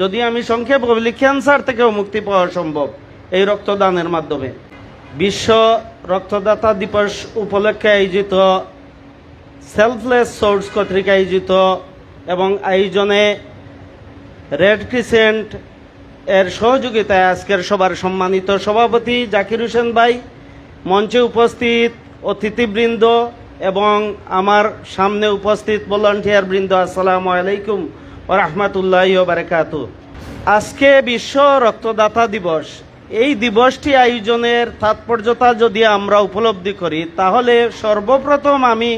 যদি আমি সংক্ষেপ বলি ক্যান্সার থেকেও মুক্তি পাওয়া সম্ভব এই রক্তদানের মাধ্যমে। বিশ্ব রক্তদাতা দিবস উপলক্ষে আয়োজিত সেলফলেস সোর্স কর্তৃক আয়োজিত এবং আয়োজনে রেড ক্রিসেন্ট এর সহযোগিতায় আজকের সবার সম্মানিত সভাপতি জাকির হোসেন ভাই, মঞ্চে উপস্থিত অতিথিবৃন্দ এবং আমার সামনে উপস্থিত ভলান্টিয়ার বৃন্দ, আসসালামু আলাইকুম। ও বারকাত আজকে বিশ্ব রক্তদাতা দিবস। এই দিবসটি আয়োজনের তাৎপর্যতা যদি আমরা উপলব্ধি করি, তাহলে সর্বপ্রথম আমি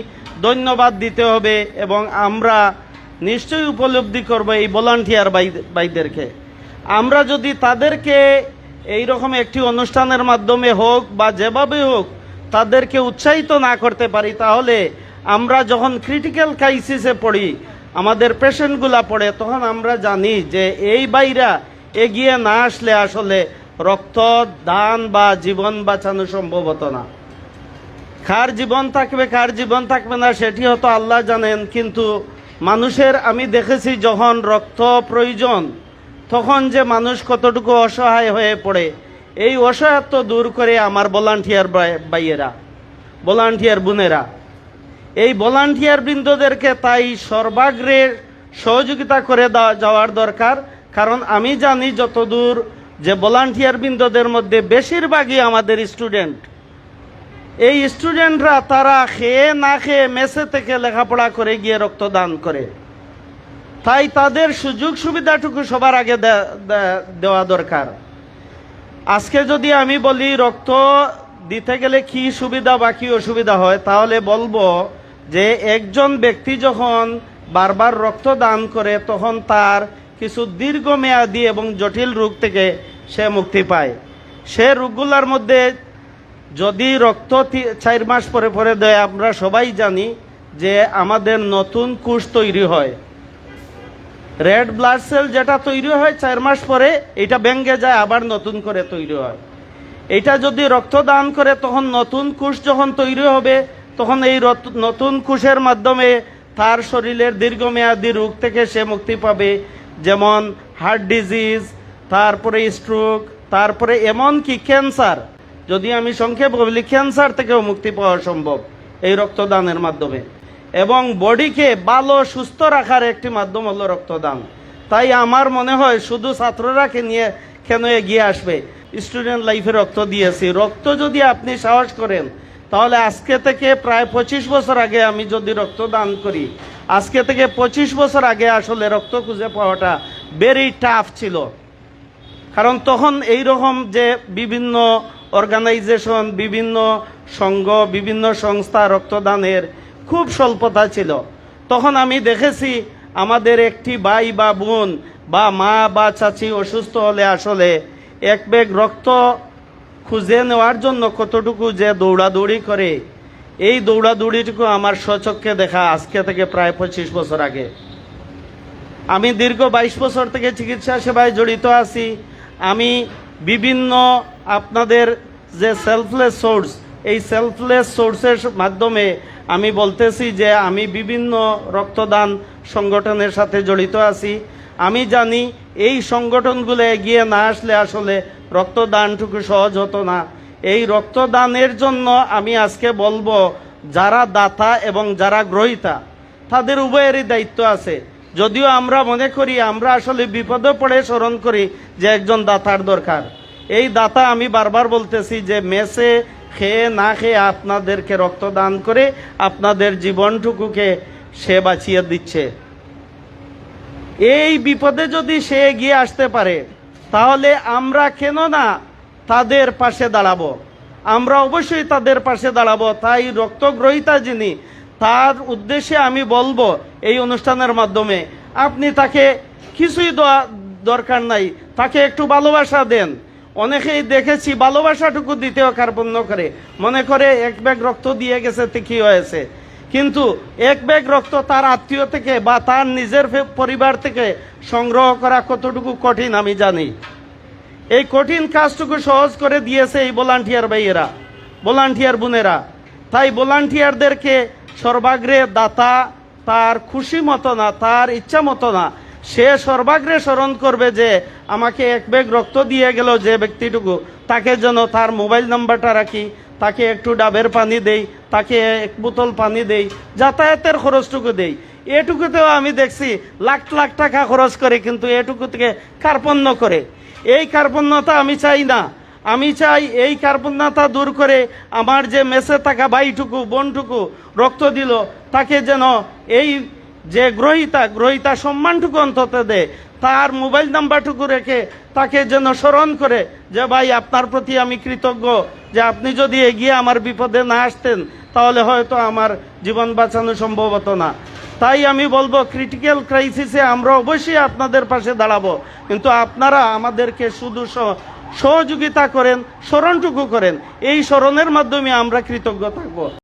ধন্যবাদ দিতে হবে এবং আমরা নিশ্চয়ই উপলব্ধি করব এই ভলান্টিয়ার ভাইদেরকে। আমরা যদি তাদেরকে এই রকম একটি অনুষ্ঠানের মাধ্যমে হোক বা যেভাবে হোক তাদেরকে উৎসাহিত না করতে পারি, তাহলে আমরা যখন ক্রিটিক্যাল ক্রাইসিসে পড়ি আমাদের পেশেন্টগুলা পড়ে, তখন আমরা জানি যে এই বাইরা এগিয়ে না আসলে আসলে রক্ত, দান বা জীবন বাঁচানো সম্ভব হতো না। কার জীবন থাকবে, কার জীবন থাকবে না, সেটি হয়তো আল্লাহ জানেন, কিন্তু মানুষের আমি দেখেছি যখন রক্ত প্রয়োজন, তখন যে মানুষ কতটুকু অসহায় হয়ে পড়ে, এই অসহায়ত্ব দূর করে আমার ভলান্টিয়ার ভাইয়েরা ভলান্টিয়ার বোনেরা। এই ভলান্টিয়ার বৃন্দদেরকে তাই সর্বাগ্রে সহযোগিতা করে যাওয়ার দরকার। কারণ আমি জানি যতদূর যে ভলান্টিয়ার বৃন্দদের মধ্যে বেশিরভাগই আমাদের স্টুডেন্ট এই স্টুডেন্টরা তারা খেয়ে না খেয়ে মেসে থেকে লেখাপড়া করে গিয়ে রক্তদান করে। তাই তাদের সুযোগ সুবিধাটুকু সবার আগে দেওয়া দরকার। আজকে যদি আমি বলি রক্ত দিতে গেলে কি সুবিধা বা কি অসুবিধা হয়, তাহলে বলব যে একজন ব্যক্তি যখন বারবার রক্ত দান করে, তখন তার কিছু দীর্ঘমেয়াদী এবং জটিল রোগ থেকে সে মুক্তি পায়। সে রোগগুলোর মধ্যে যদি রক্ত চার মাস পরে পরে দেয়, আমরা সবাই জানি যে আমাদের নতুন কোষ তৈরি হয়। রেড ব্লাড সেল যেটা তৈরি হয় চার মাস পরে, এটা ভেঙে যায়, আবার নতুন করে তৈরি হয়। এটা যদি রক্ত দান করে, তখন নতুন কোষ যখন তৈরি হবে তখন এই নতুন কোষের মাধ্যমে তার শরীরের দীর্ঘমেয়াদী রোগ থেকে সে মুক্তি পাবে, যেমন হার্ট ডিজিজ তারপরে স্ট্রোক তারপরে এমন কি ক্যান্সার যদি আমি সংক্ষেপ বলি ক্যান্সার থেকেও মুক্তি পাওয়া সম্ভব এই রক্তদানের মাধ্যমে। এবং বডিকে ভালো, সুস্থ রাখার একটি মাধ্যম হলো রক্তদান। তাই আমার মনে হয় শুধু ছাত্ররাকে নিয়ে কেন এগিয়ে আসবে? স্টুডেন্ট লাইফে রক্ত দিয়েছি। রক্ত যদি আপনি সাহস করেন তাহলে আজকে থেকে প্রায় পঁচিশ বছর আগে আমি যদি রক্তদান করি, আজকে থেকে পঁচিশ বছর আগে আসলে রক্ত খুঁজে পাওয়াটা ভেরি টাফ ছিল। কারণ তখন এই রকম যে বিভিন্ন অর্গানাইজেশন বিভিন্ন সংঘ, বিভিন্ন সংস্থা রক্তদানের খুব স্বল্পতা ছিল। তখন আমি দেখেছি আমাদের একটি ভাই বা বোন বা মা বা চাচি অসুস্থ হলে আসলে এক ব্যাগ রক্ত খুঁজে নেওয়ার জন্য কতটুকু যে দৌড়াদৌড়ি করে, এই দৌড়াদৌড়িটুকু আমার স্বচক্ষে দেখা আজকে থেকে প্রায় পঁচিশ বছর আগে। আমি দীর্ঘ বাইশ বছর থেকে চিকিৎসা সেবায় জড়িত আছি। আমি বিভিন্ন আপনাদের যে সেলফলেস সোর্স এই সেলফলেস সোর্সের মাধ্যমে আমি বলতেছি যে আমি বিভিন্ন রক্তদান সংগঠনের সাথে জড়িত আছি। আমি জানি এই সংগঠনগুলো এগিয়ে না আসলে আসলে রক্তদানটুকু সহজ হতো না। এই রক্তদানের জন্য আমি আজকে বলব, যারা দাতা এবং যারা গ্রহিতা, তাদের উভয়েরই দায়িত্ব আছে। যদিও আমরা মনে করি, আমরা আসলে বিপদে পড়ে স্মরণ করি যে একজন দাতার দরকার। এই দাতা আমি বারবার বলতেছি যে, মেসে খেয়ে না খেয়ে আপনাদেরকে রক্তদান করে আপনাদের জীবনটুকুকে সে বাঁচিয়ে দিচ্ছে। এই বিপদে যদি সে এগিয়ে আসতে পারে, তাহলে আমরা কেন না তাদের পাশে দাঁড়াবো? আমরা অবশ্যই তাদের পাশে দাঁড়াবো। তাই রক্তগ্রহিতা যিনি, তার উদ্দেশ্যে আমি বলব এই অনুষ্ঠানের মাধ্যমে, আপনি তাকে কিছুই দেওয়া দরকার নাই, তাকে একটু ভালোবাসা দেন। অনেকেই দেখেছি ভালোবাসাটুকু দিতেও কার্পণ্য করে। মনে করে এক ব্যাগ রক্ত দিয়ে গেছে, তে কি হয়েছে? কিন্তু এক ব্যাগ রক্ত তার আত্মীয় থেকে বা তার নিজের পরিবার থেকে সংগ্রহ করা কতটুকু কঠিন আমি জানি। এই কঠিন কাজটুকু সহজ করে দিয়েছে এই ভলান্টিয়ার ভাইয়েরা, ভলান্টিয়ার বোনেরা। তাই ভলান্টিয়ারদেরকে সর্বাগ্রে দাতা, তার খুশি মতো না, তার ইচ্ছা মতো না, সে সর্বাগ্রে স্মরণ করবে যে আমাকে এক ব্যাগ রক্ত দিয়ে গেল যে ব্যক্তিটুকু। তাকে যেন তার মোবাইল নাম্বারটা রাখি তাকে একটু ডাবের পানি দেই, তাকে এক বোতল পানি দেই, যাতায়াতের খরচটুকু দেই। এটুকুতেও আমি দেখছি লাখ লাখ টাকা খরচ করে কিন্তু এটুকু থেকে কার্পণ্য করে। এই কার্পণ্যতা আমি চাই না। আমি চাই এই কার্পণ্যতা দূর করে আমার যে মেসে থাকা ভাইটুকু, বোনটুকু রক্ত দিল, তাকে যেন এই যে গ্রহিতা গ্রহিতা সম্মানটুকু অন্তত দেয় তার মোবাইল নাম্বারটুকু রেখে তাকে যেন স্মরণ করে যে, ভাই, আপনার প্রতি আমি কৃতজ্ঞ যে, আপনি যদি এগিয়ে আমার বিপদে না আসতেন, তাহলে হয়তো আমার জীবন বাঁচানো সম্ভব হতো না। তাই আমি বলব ক্রিটিক্যাল ক্রাইসিসে আমরা অবশ্যই আপনাদের পাশে দাঁড়াবো। কিন্তু আপনারা আমাদেরকে শুধু সহযোগিতা করেন, স্মরণটুকু করেন। এই স্মরণের মাধ্যমে আমরা কৃতজ্ঞ থাকব।